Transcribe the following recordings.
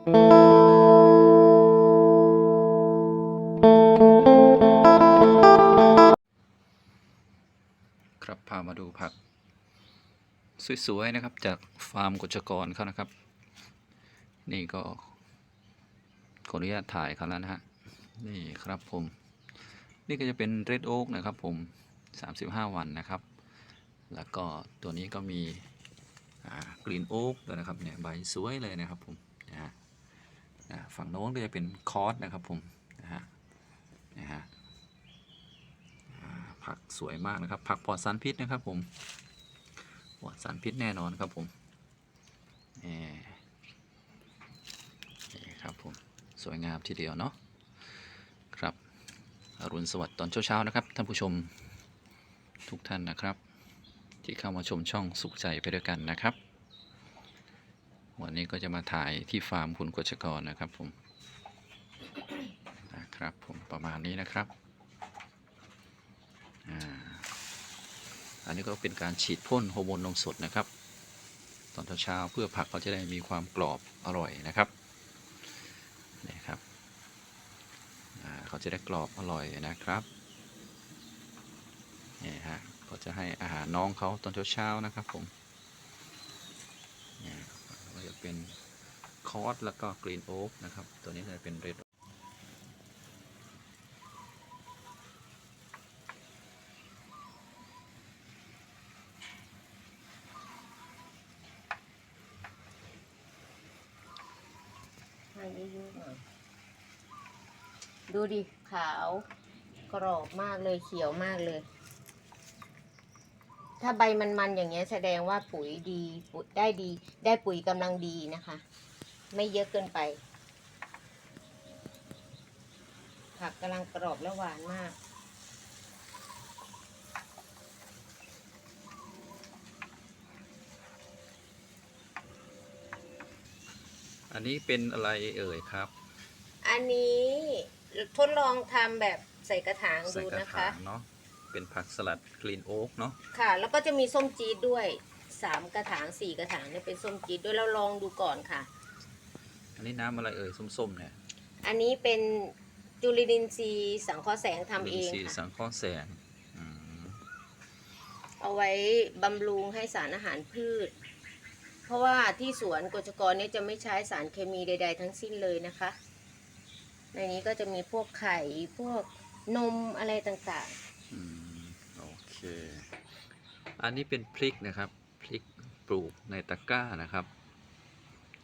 ครับพามาดูผัก สวย ๆ นะครับ จากฟาร์มกุจกรเขานะครับ นี่ก็ขออนุญาตถ่ายเขาแล้วนะฮะ นี่ครับผม นี่ก็จะเป็นเรดโอ๊กนะครับผม 35 วันนะครับ แล้วก็ตัวนี้ก็มีกรีนโอ๊กด้วยนะครับเนี่ยใบสวยเลยนะครับผมนะฮะ ฝั่งโน้นก็จะเป็นคอร์สนะครับผมนะฮะนะฮะผักสวยมากนะครับ ผักปลอดสารพิษนะครับผมปลอดสารพิษแน่นอนครับผมนี่ครับผมสวยงามทีเดียวเนาะครับอรุณสวัสดิ์ตอนเช้าๆนะครับท่านผู้ชมทุกท่านนะครับ ที่เข้ามาชมช่องสุขใจไปด้วยกันนะครับ วันนี้ก็จะมาถ่ายที่ฟาร์มคุณกฤษกรนะครับผมนะครับผมประมาณนี้นะครับอันนี้ก็เป็นการฉีดพ่นฮอร์โมนนมสดนะครับ ตอนเช้าเพื่อผักเขาจะได้มีความกรอบอร่อยนะครับนี่ครับเขาจะได้กรอบอร่อยนะครับนี่ฮะก็จะให้อาหารน้องเขาตอนเช้าๆนะครับผม เป็นคอสแล้วก็กรีนโอ๊กนะครับ ตัวนี้จะเป็นเรดให้ยอะๆหน่อยดูดิ ขาวกรอบมากเลยเขียวมากเลย ถ้าใบมันๆอย่างเงี้ยแสดงว่าปุ๋ยดีปุ๋ยได้ดี ได้ปุ๋ยกำลังดีนะคะ ไม่เยอะเกินไป ผักกำลังกรอบและหวานมากอันนี้เป็นอะไรเอ่ยครับ อันนี้ทดลองทำแบบใส่กระถางใส่ดูกระนะคะถาง เนาะเป็นผักสลัดกรีนโอ๊กเนาะค่ะ แล้วก็จะมีส้มจี๊ดด้วยสามกระถางสี่กระถางเนี่ยเป็นส้มจี๊ดด้วยเราลองดูก่อนค่ะ อันนี้น้ำอะไรเอ่ยส้มๆเนี่ยอันนี้เป็นจุลินทรีย์สังเคราะห์แสงทำเองวิตามินซีสัค่ะงเคราะห์แสงอืมเอาไว้บำรุงให้สารอาหารพืช เพราะว่าที่สวนกจกรเนี่ยจะไม่ใช้สารเคมีใด ๆ ทั้งสิ้นเลยนะคะ ในนี้ก็จะมีพวกไข่พวกนมอะไรต่างอืมโอ เค อันนี้เป็นพริกนะครับ พริกปลูกในตะกร้านะครับ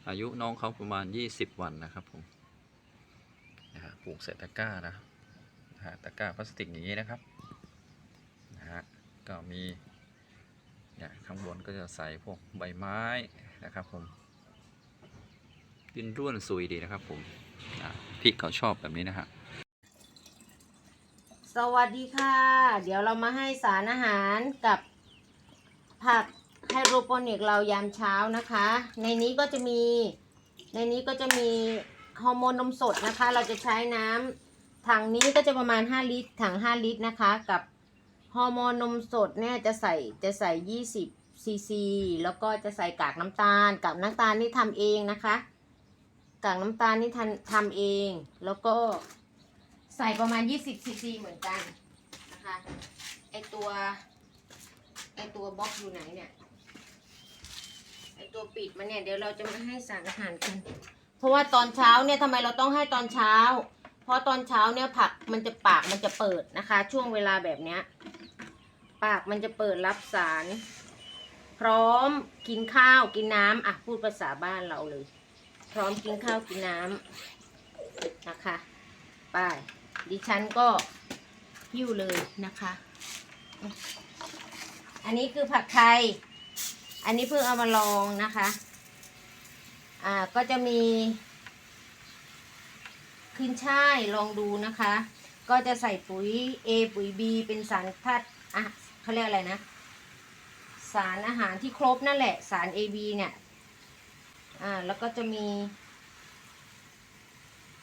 อายุน้องเขาประมาณ 20 วันนะครับผมนะฮะปลูกใส่ตะกร้านะนะฮะตะกร้าพลาสติกอย่างนี้นะครับนะฮะก็มีเนี่ยข้างบนก็จะใส่พวกใบไม้นะครับผมดินร่วนซุยดีนะครับผมพริกเขาชอบแบบนี้นะฮะ สวัสดีค่ะ เดี๋ยวเรามาให้สารอาหารกับผักไฮโดรโปนิกเรายามเช้านะคะ ในนี้ก็จะมี ในนี้ก็จะมีฮอร์โมนนมสดนะคะ เราจะใช้น้ำถังนี้ก็จะประมาณ 5 ลิตร ถัง 5 ลิตรนะคะ กับฮอร์โมนนมสดเนี่ยจะใส่ จะใส่ 20ซีซี แล้วก็จะใส่กากน้ำตาล กากน้ำตาลนี่ทำเองนะคะ กากน้ำตาลนี่ทำทำเอง แล้วก็ ใส่ประมาณ 20ซีซีเหมือนกันนะคะไอตัวไอตัวบล็อกอยู่ไหนเนี่ยไอตัวปิดมันเนี่ยเดี๋ยวเราจะมาให้สารอาหารกัน เพราะว่าตอนเช้าเนี่ยทำไมเราต้องให้ตอนเช้า เพราะตอนเช้าเนี่ยผักมันจะปากมันจะเปิดนะคะ ช่วงเวลาแบบเนี้ยปากมันจะเปิดรับสาร พร้อมกินข้าวกินน้ำอะพูดภาษาบ้านเราเลย พร้อมกินข้าวกินน้ำนะคะ ไป ดิฉันก็หิ้วเลยนะคะ อันนี้คือผักไทย อันนี้เพิ่งเอามาลองนะคะ อ่าก็จะมีขึ้นช่ายลองดูนะคะ ก็จะใส่ปุ๋ย A ปุ๋ย B เป็นสารธาตุอะเขาเรียกอะไรนะ สารอาหารที่ครบนั่นแหละ สาร AB เนี่ย อ่า แล้วก็จะมี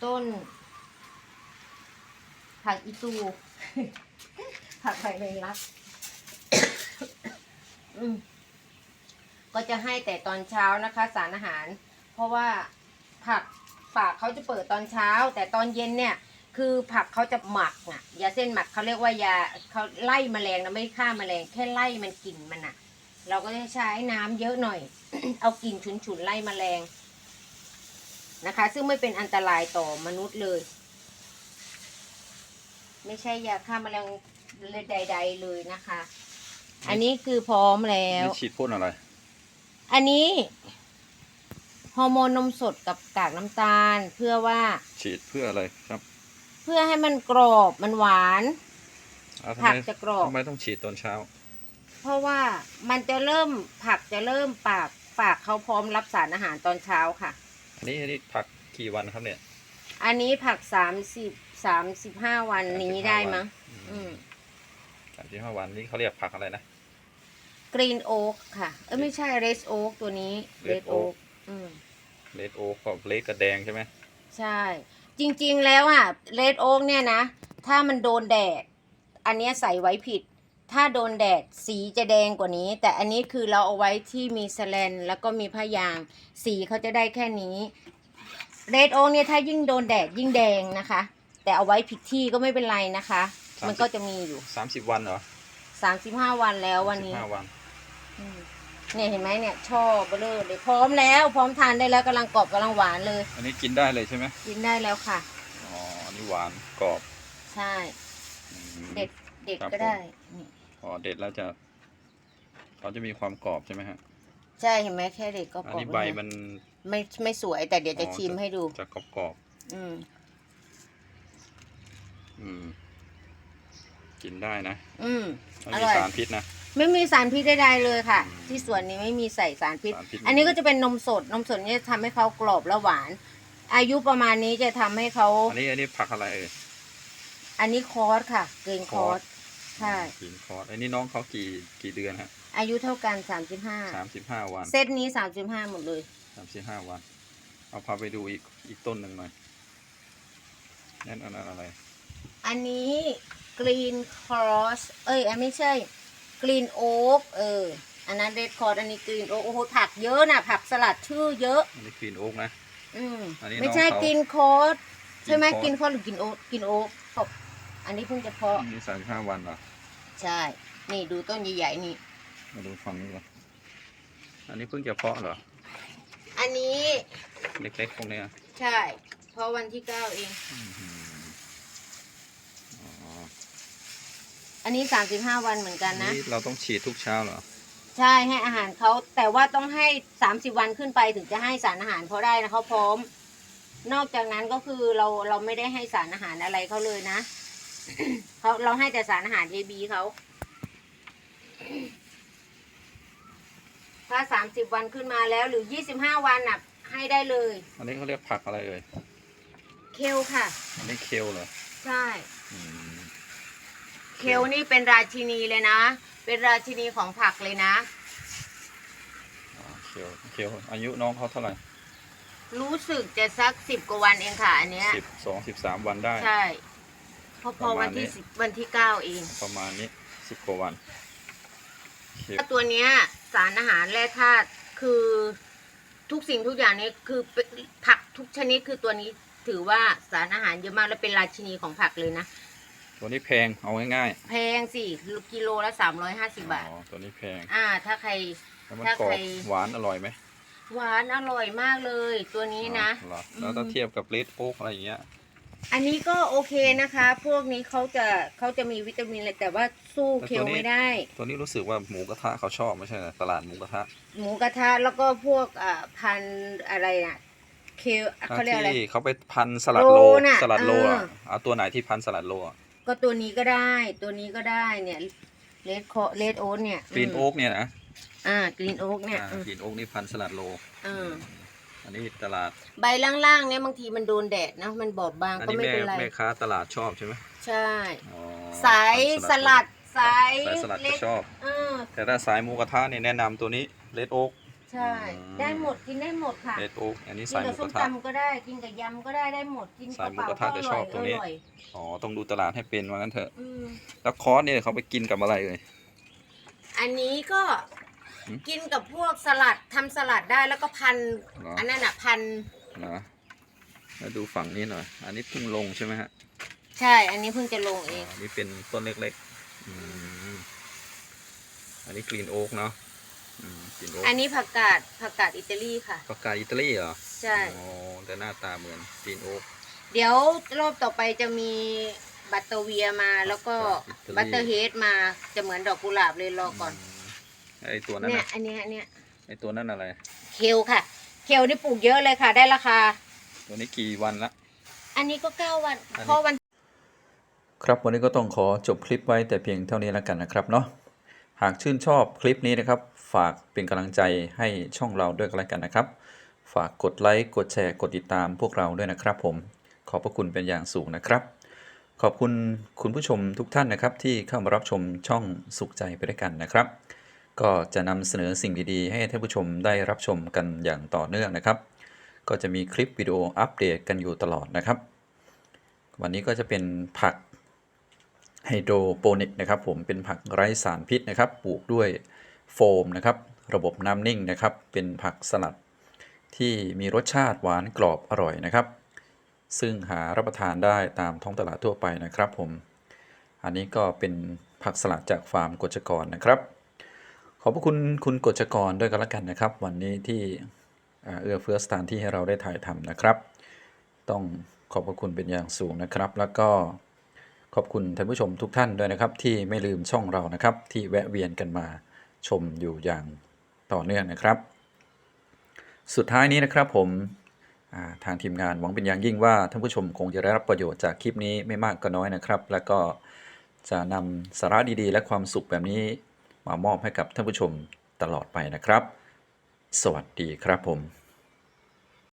ต้น ผักอีตูผักใบแมงลักอืมก็จะให้แต่ตอนเช้านะคะ สารอาหาร เพราะว่าผักฝากเขาจะเปิดตอนเช้า แต่ตอนเย็นเนี่ย คือผักเขาจะหมักอะยาเส้นหมักเขาเรียกว่ายาเขาไล่แมลงนะไม่ฆ่าแมลงแค่ไล่มันกลิ่นมันอะ เราก็จะใช้น้ำเยอะหน่อย เอากลิ่นฉุนๆไล่แมลงนะคะ ซึ่งไม่เป็นอันตรายต่อมนุษย์เลย ไม่ใช่ยาฆ่าแมลงใด ๆ เลยนะคะ อันนี้คือพร้อมแล้ว นี่ฉีดพ่นอะไร อันนี้ฮอร์โมนนมสดกับกากน้ำตาลเพื่อว่าฉีดเพื่ออะไรครับเพื่อให้มันกรอบมันหวาน อ้าวทำผัไมกจะกรอบ ทำไมต้องฉีดตอนเช้า เพราะว่ามันจะเริ่มผักจะเริ่มปากปากเขาพร้อมรับสารอาหารตอนเช้าค่ะ อันนี้อันนี้ผักกี่วันครับเนี่ย อันนี้ผักสามสิบ สามสิบห้าวันนี้ได้มั้งอืมสามสิบห้าวันนี่เขาเรียกผักอะไรนะกรีนโอ๊กค่ะ เอ้ยไม่ใช่เรสโอ๊กตัวนี้เร Red สโอ๊ก oak อืมเลดโอ๊กกับเลดกระแดงใช่ไหมใช่ จริงๆแล้วอะเรดโอ๊กเนี่ยนะ ถ้ามันโดนแดด อันเนี้ยใส่ไว้ผิด ถ้าโดนแดดสีจะแดงกว่านี้ แต่อันนี้คือเราเอาไว้ที่มีแสแลนแล้วก็มีผ้ายาง สีเขาจะได้แค่นี้เรดโอ๊กเนี่ยถ้ายิ่งโดนแดดยิ่งแดงนะคะ แต่เอาไว้ผิดที่ก็ไม่เป็นไรนะคะมันก็จะมีอยู่สามสิบวันเหรอสามสิบห้าวันแล้ววันนี้สิบห้าวันอืมเนี่ยเห็นไหมเนี่ยชอบเบลอเลยพร้อมแล้ว พร้อมทานได้แล้วกำลังกรอบกำลังหวานเลย อันนี้กินได้เลยใช่ไหมกินได้แล้วค่ะ อ๋ออันนี้หวานกรอบใช่ อืม เด็ดเด็ดครับก็ได้นี่พอเด็ดแล้วจะเขาจะมีความกรอบใช่ไหมฮะใช่เห็นไหมแค่เด็ดก็อันกรอบนี้แล้วใบนะมัน ไม่ไม่สวยแต่เดี๋ยวจะอ๋อ ชิมให้ดูจะกรอบอืมๆ อืม กินได้นะอืม ไม่อมีร่อย สารพิษนะ ไม่มีสารพิษใดๆเลยค่ะอืมที่สวนนี้ไม่มีใส่สารพิษ สารพิษ อันนี้ก็จะเป็นนมสด นมสดเนี่ยทำให้เขากรอบและหวาน อายุประมาณนี้จะทำให้เขา อันนี้อันนี้ผักอะไรเอ่ยอันนี้คอร์สค่ะ เกรนคอร์สใช่ กินคอร์สอันนี้น้องเขากี่กี่เดือนฮะอายุเท่ากันสามสิบห้าสามสิบห้าวันเซตนี้สามสิบห้าหมดเลย สามสิบห้าวัน เอาพาไปดูอีกอีกต้นหนึ่งหน่อยนั่นอันนั้นอะไร อันนี้กรีนคอร์สเอ้ยอันไม่ใช่กรีนโอ๊กเออ อันนั้นเรดคอร์สอันนี้กรีนโอ๊กโอ้โหผักเยอะนะผักสลัดชื่อเยอะ อันนี้กรีนโอ๊กนะ อืมอันนี้ไม่ใช่น้องเขากินคอร์สใช่ไหมกิกินนคคออร์ร์สสหรือกินโอ๊กกินโอ๊กขอบอันนี้เพิ่งจะเพาะอันนี้สามสิบห้าวันเหรอใช่ นี่ดูต้นใหญ่ๆนี่ มาดูฝั่งนี้ก่อนอันนี้เพิ่งจะเพาะเหรอ อันนี้ เล็กๆพวกเนี้ยใช่ เพราะวันที่เก้าเอง อื้อหืออ๋อ อันนี้สามสิบห้าวันเหมือนกันนะ นี่เราต้องฉีดทุกเช้าเหรอ ใช่ให้อาหารเขาแต่ว่าต้องให้สามสิบวันขึ้นไปถึงจะให้สารอาหารเขาได้นะเขาพร้อม นอกจากนั้นก็คือเราเราไม่ได้ให้สารอาหารอะไรเขาเลยนะเขาเราให้แต่สารอาหารเบีเขา ถ้าสามสิบวันขึ้นมาแล้วหรือยี่สิบห้าวันน่ะ ให้ได้เลย อันนี้เขาเรียกผักอะไรเอ่ย เคลค่ะ อันนี้เคลเหรอ ใช่ อืม เคลนี่เป็นราชินีเลยนะ เป็นราชินีของผักเลยนะ อ๋อเคลเคลอายุน้องเขาเท่าไหร่รู้สึกจะสักสิบกว่าวันเองค่ะอันเนี้ยสิบสองสิบสามวันได้ ใช่พราะพอระมาณวันที่นี้ สิบวันที่เก้าเอง ประมาณนี้สิบกว่าวันเคลตัวเนี้ยสารอาหารแร่ธาตุคือทุกสิ่งทุกอย่างนี้คือเป็นผักทุกชนิดคือตัวนี้ถือว่าสารอาหารเยอะมากและเป็นราชินีของผักเลยนะ ตัวนี้แพงเอาง่ายแพงสิกิโลละสามร้อยห้าสิๆบาท อ๋อตัวนี้แพงอ่า ถ้าใคร แล้วมันถ้ากรอใครบหวานอร่อยไหมหวานอร่อยมากเลย ตัวนี้นะ อ๋อเหรอแล้วถ้าอืม เทียบกับเลดโอ๊กอะไรอย่างเงี้ยอันนี้ก็โอเคนะคะ พวกนี้เขาจะเขาจะมีวิตามินเลยแต่ว่าสู้เคลไม่ได้ ตัวนี้รู้สึกว่าหมูกระทะเขาชอบไม่ใช่เหรอตลาดหมูกระทะหมูกระทะแล้วก็พวกอ่าพันธุ์อะไรน่ะเคลเขาเรียกอะไร ที่เขาไปพันสลัดโลโลน่ะสลัดโลอะเออเอาตัวไหนที่พันสลัดโลอะ ก็ตัวนี้ก็ได้ ตัวนี้ก็ได้เนี่ยเลดโคเลดโอ๊ตเนี่ยกรีนโอ๊กเนี่ยนะอ่ากรีนโอ๊กเนี่ยอ่าอืมกรีนโอ๊กนี่พันสลัดโลเอออันนี้ตลาด ใบล่างๆเนี่ยบางทีมันโดนแดดนะมันบอบบางอันก็นี้ไม่แม่เป็นไร แม่ค้าตลาดชอบใช่ไหมใช่อ๋อสายพันสลัดสายสายสลัดเล็ก็กชอบ เออแต่ถ้าสายหมูกระทะเนี่ยแนะนำตัวนี้เลดโอ๊ก ใช่ อืม ได้หมดกินได้หมดค่ะเลดโอ๊กอันนี้กินสายหกัมูบกส้มระทะ ตำก็ได้ กินกับยำก็ได้ได้หมดกินสายหมูกระเปล่าทะๆก็จะชอบตัวนี้ร่ยอ๋อ ต้องดูตลาดให้เป็นว่างั้นเถอะ อืมแล้วคอร์สเนี่ยเขาไปกินกับอะไรเลย อันนี้ก็หืมกินกับพวกสลัดทำสลัดได้แล้วก็พันเหรออันนั้นอะพัน นะมาดูฝั่งนี้หน่อย อันนี้เพิ่งลงใช่ไหมฮะใช่ อันนี้เพิ่งจะลงเองอันนี้เป็นต้นเล็กๆ อืม อันนี้กรีนโอ๊กเนาะ กรีนโอ๊กอันนี้ผักกาดผักกาดอิตาลีค่ะปากกาอิตาลีเหรอใช่ อ๋อแต่หน้าตาเหมือนกรีนโอ๊ก เดี๋ยวรอบต่อไปจะมีบัตเตอร์เวียมาแล้วก็อิตาลีบัตเตอร์เฮดมาจะเหมือนดอกกุหลาบเลยรอก่อนไอตัวนั้นเนี่ยนะอันเนี้ยอันเนี้ยไอตัวนั้นอะไร เคลค่ะ เคลนี่ปลูกเยอะเลยค่ะ ได้ราคา ตัวนี้กี่วันละ อันนี้ก็เก้าวันอันนี้ เพราะวัน ครับวันนี้ก็ต้องขอจบคลิปไว้แต่เพียงเท่านี้แล้วกันนะครับเนาะหากชื่นชอบคลิปนี้นะครับ ฝากเป็นกำลังใจให้ช่องเราด้วยกันแล้วกันนะครับ ฝากกดไลค์กดแชร์กดติดตามพวกเราด้วยนะครับผมขอบพระคุณเป็นอย่างสูงนะครับ ขอบคุณคุณผู้ชมทุกท่านนะครับที่เข้ามารับชมช่องสุขใจไปด้วยกันนะครับ ก็จะนำเสนอสิ่งดีๆ ให้ท่านผู้ชมได้รับชมกันอย่างต่อเนื่องนะครับ ก็จะมีคลิปวิดีโออัปเดตกันอยู่ตลอดนะครับ วันนี้ก็จะเป็นผักไฮโดรโปนิกนะครับผมเป็นผักไร้สารพิษนะครับ ปลูกด้วย โฟมนะครับ ระบบน้ำนิ่งนะครับ เป็นผักสลัดที่มีรสชาติหวานกรอบอร่อยนะครับ ซึ่งหารับประทานได้ตามท้องตลาดทั่วไปนะครับผม อันนี้ก็เป็นผักสลัดจากฟาร์มกจกรนะครับ ขอบพระคุณคุณกจกรด้วยกันละกันนะครับ วันนี้ที่เอื้อเฟื้อสถานที่ให้เราได้ถ่ายทำนะครับ ต้องขอบพระคุณเป็นอย่างสูงนะครับ แล้วก็ขอบคุณท่านผู้ชมทุกท่านด้วยนะครับ ที่ไม่ลืมช่องเรานะครับ ที่แวะเวียนกันมา ชมอยู่อย่างต่อเนื่องนะครับ สุดท้ายนี้นะครับผมาทางทีมงานหวังเป็นอย่างยิ่งว่าท่านผู้ชมคงจะได้รับประโยชน์จากคลิปนี้ไม่มากก็น้อยนะครับ แล้วก็จะนำสาระดีๆ และความสุขแบบนี้มามอบให้กับท่านผู้ชมตลอดไปนะครับ สวัสดีครับผม